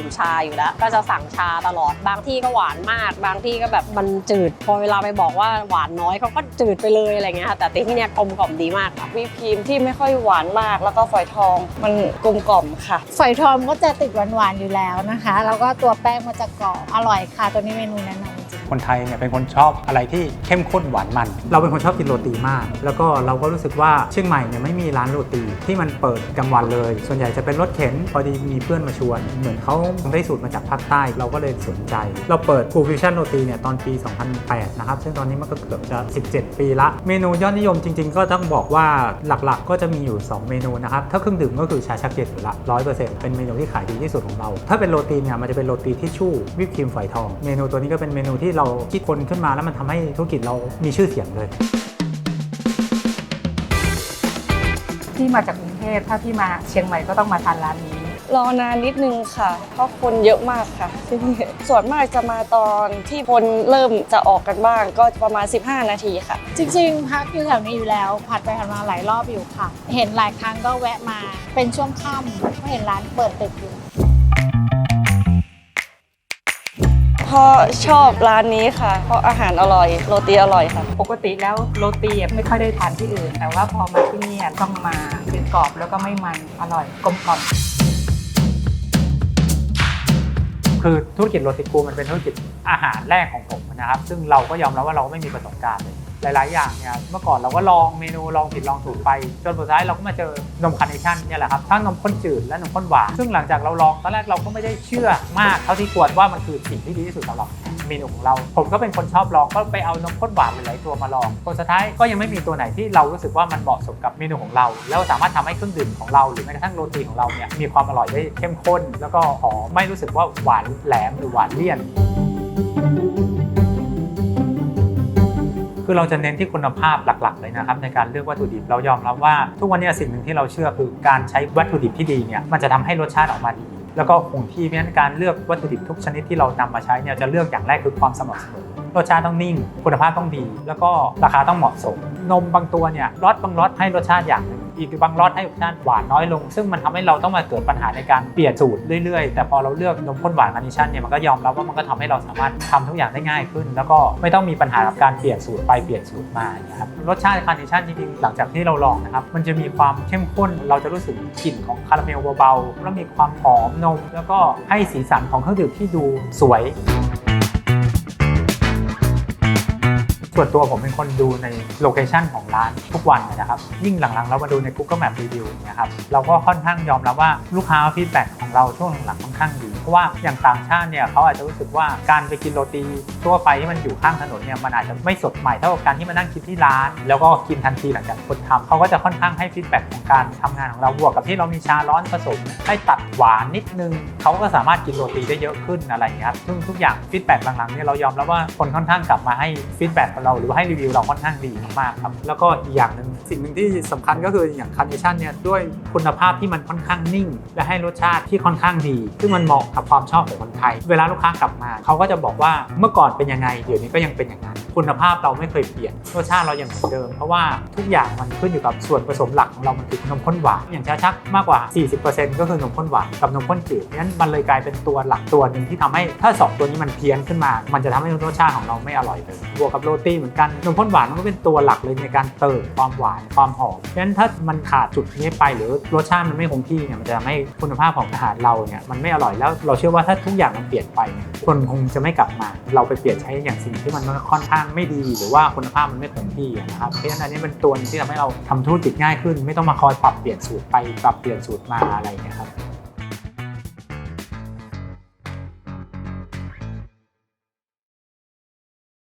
ดื่มชาอยู่แล้ว ก็จะสั่งชาตลอด บางที่ก็หวานมาก บางที่ก็แบบมันจืด พอเวลาไปบอกว่าหวานน้อยเขาก็จืดไปเลยอะไรเงี้ยค่ะ แต่ที่เนี่ยกลมกล่อมดีมากค่ะวิปครีมที่ไม่ค่อยหวานมาก แล้วก็ฝอยทองมันกลมกล่อมค่ะ ฝอยทองก็จะติดหวานๆอยู่แล้วนะคะ แล้วก็ตัวแป้งมันจะกรอบ อร่อยค่ะ ตัวนี้เมนูแนะนำจริง คนไทยเนี่ยเป็นคนชอบอะไรที่เข้มข้นหวานมัน เราเป็นคนชอบกินโรตีมาก แล้วก็เราก็รู้สึกว่าเชียงใหม่เนี่ยไม่มีร้านโรตีที่มันเปิดกลางวันเลย ส่วนใหญ่จะเป็นรถเข็นพอดีมีเพื่อนมาชวน เหมือนเขาได้สูตรมาจากภาคใต้ เราก็เลยสนใจ เราเปิด Full Fusion โรตีเนี่ยตอนปี 2008 นะครับ ซึ่งตอนนี้มันก็เกือบจะ 17 ปีละ เมนูยอดนิยมจริง ๆ ก็ต้องบอกว่าหลักๆ ก็จะมีอยู่ 2 เมนูนะครับ ถ้าเครื่องดื่มก็คือชาชักเย็นอยู่ละ100%เป็นเมนูที่ขายดีที่สุดของเรา ถ้าเป็นโรตีเนี่ยมันจะเป็นโรตีที่ชู่วิปครีมฝอยทอง เมนูตัวนี้ก็เป็นเมนูที่เราคิดคนขึ้นมาแล้วมันทำให้ธุรกิจเรามีชื่อเสียงเลยที่มาจากกรุงเทพถ้าที่มาเชียงใหม่ก็ต้องมาทานร้านนี้รอนานนิดนึงค่ะ เพราะคนเยอะมากค่ะที่นี่ส่วนมากจะมาตอนที่คนเริ่มจะออกกันบ้าง ก็ประมาณ 15 นาทีค่ะๆจริง ๆ พักอยู่แถวนี้อยู่แล้วผัดไปผัดมาหลายรอบอยู่ค่ะ เห็นหลายครั้งก็แวะมาเป็นช่วงค่ำก็เห็นร้านเปิดตึกอยู่ เพราะชอบร้านนี้ค่ะ เพราะอาหารอร่อย โรตีอร่อยค่ะ ปกติแล้วโรตีอะไม่ค่อยได้ทานที่อื่น แต่ว่าพอมาที่เนี่ยต้องมาคือกรอบแล้วก็ไม่มันอร่อยกลมกล่อมคือธุรกิจโรติกูมันเป็นธุรกิจอาหารแรกของผมนะครับ ซึ่งเราก็ยอมรับว่าเราไม่มีประสบการณ์เลย หลาย ๆ อย่างเนี่ยเมื่อก่อนเราก็ลองเมนูลองผิดลองถูกไป จนสุดท้ายเราก็มาเจอนมคาร์เนชั่นเนี่ยแหละครับทั้งนมข้นจืดและนมข้นหวานซึ่งหลังจากเราลองตอนแรกเราก็ไม่ได้เชื่อมากเท่าที่ควรว่ามันคือสิ่งที่ดีที่สุดสำหรับเมนูของเรา ผมก็เป็นคนชอบลองก็ไปเอานมข้นหวานหลาย ๆ ตัวมาลองผลสุดท้ายก็ยังไม่มีตัวไหนที่เรารู้สึกว่ามันเหมาะสมกับเมนูของเรา แล้วสามารถทำให้เครื่องดื่มของเราหรือแม้กระทั่งโรตีของเราเนี่ยมีความอร่อยได้เข้มข้น แล้วก็หอมไม่รู้สึกว่าหวานแหลมหรือหวานเลี่ยน คือเราจะเน้นที่คุณภาพหลักๆ เลยนะครับในการเลือกวัตถุดิบเรายอมรับว่า ทุกวันนี้สิ่งหนึ่งที่เราเชื่อคือการใช้วัตถุดิบที่ดีเนี่ยมันจะทำให้รสชาติออกมาดีแล้วก็คงที่เพราะฉะนั้นการเลือกวัตถุดิบทุกชนิดที่เรานำมาใช้เนี่ยจะเลือกอย่างแรกคือความสม่ำเสมอรสชาติต้องนิ่ง คุณภาพต้องดี แล้วก็ราคาต้องเหมาะสม นมบางตัวเนี่ยรสบางรสให้รสชาติอย่างนึง อีกบางรสให้รสชาติหวานน้อยลง ซึ่งมันทำให้เราต้องมาเกิดปัญหาในการเปลี่ยนสูตรเรื่อยๆ แต่พอเราเลือกนมข้นหวานคาร์เนชั่นเนี่ยมันก็ยอมรับว่ามันก็ทำให้เราสามารถทำทุกอย่างได้ง่ายขึ้น แล้วก็ไม่ต้องมีปัญหากับการเปลี่ยนสูตรไปเปลี่ยนสูตรมาครับรสชาติคาร์เนชั่นจริงๆหลังจากที่เราลองนะครับมันจะมีความเข้มข้นเราจะรู้สึกกลิ่นของคาราเมลเบาๆแล้วมีความหอมนม แล้วก็ให้สีสันของเครื่องดื่มที่ดูสวย ส่วนตัวผมเป็นคนดูในโลเคชันของร้านทุกวันนะครับ ยิ่งหลังๆ เรามาดูใน Google Map Review เนี่ยครับเราก็ค่อนข้างยอมรับว่าลูกค้าฟีดแบ็กของเราช่วงหลังๆค่อนข้างดี เพราะว่าอย่างต่างชาติเนี่ยเขาอาจจะรู้สึกว่าการไปกินโรตีทั่วไปที่มันอยู่ข้างถนนเนี่ยมันอาจจะไม่สดใหม่เท่ากับการที่มานั่งกินที่ร้าน แล้วก็กินทันทีหลังจากคนทำเขาก็จะค่อนข้างให้ฟีดแบ็กของการทำงานของเราบวกกับที่เรามีชาร้อนผสมให้ตัดหวานนิดนึงเขาก็สามารถกินโรตีได้เยอะขึ้นอะไรอย่างเงี้ยครับซึ่งทุกอย่างฟีดแบ็กหลังๆเนี่ยเรายอมรับว่าคนค่อนข้างกลับมาให้ฟีดแบ็กับเราหรือว่าให้รีวิวเราค่อนข้างดีมากๆครับแล้วก็อีกอย่างหนึ่งสิ่งหนึ่งที่สำคัญก็คืออย่างคาร์เนชั่นเนี่ยด้วยคุณภาพที่มันค่อนข้างนิ่ง และให้รสชาติที่ค่อนข้างดี ซึ่งมันเหมาะกับความชอบของคนไทย เวลาลูกค้ากลับมาเขาก็จะบอกว่าเมื่อก่อนเป็นยังไงเดี๋ยวนี้ก็ยังเป็นอย่างนั้นคุณภาพเราไม่เคยเปลี่ยนรสชาติเรายังเหมือนเดิม เพราะว่าทุกอย่างมันขึ้นอยู่กับส่วนผสมหลักของเรามันคือนมข้นหวานอย่างชาชักมากกว่า 40%ก็คือนมข้นหวานกับนมข้นจืดนั้นมันเลยกลายเป็นตัวหลักตัวหนึ่งที่ทำให้ถ้าสองตัวนี้มันเพี้ยนขึ้นมา มันจะทำให้รสชาติของเราไม่อร่อยเลยบวกกับโรตีเหมือนกันนมข้นหวานมันก็เป็นตัวหลักเลยในการเติมความหวานความหอมเพราะฉะนั้นถ้ามันขาดจุดนี้ไปหรือรสชาติมันไม่คงที่เนี่ยมันจะทำให้คุณภาพของอาหารเราเนี่ยมันไม่อร่อยแล้วเราเชื่อว่าถ้าทุกอย่างมันเปลี่ยนไปเนี่ยคนคงจะไม่กลับมา เราไปเปลี่ยนใช้อย่างสิ่งที่มันค่อนข้างไม่ดี หรือว่าคุณภาพมันไม่คงที่นะครับเพราะฉะนั้นอันนี้เป็นตัวที่ทำให้เราทำธุรกิจง่ายขึ้น ไม่ต้องมาคอยปรับเปลี่ยนสูตรไปปรับเปลี่ยนสูตรมาอะไรเงี้ยครับ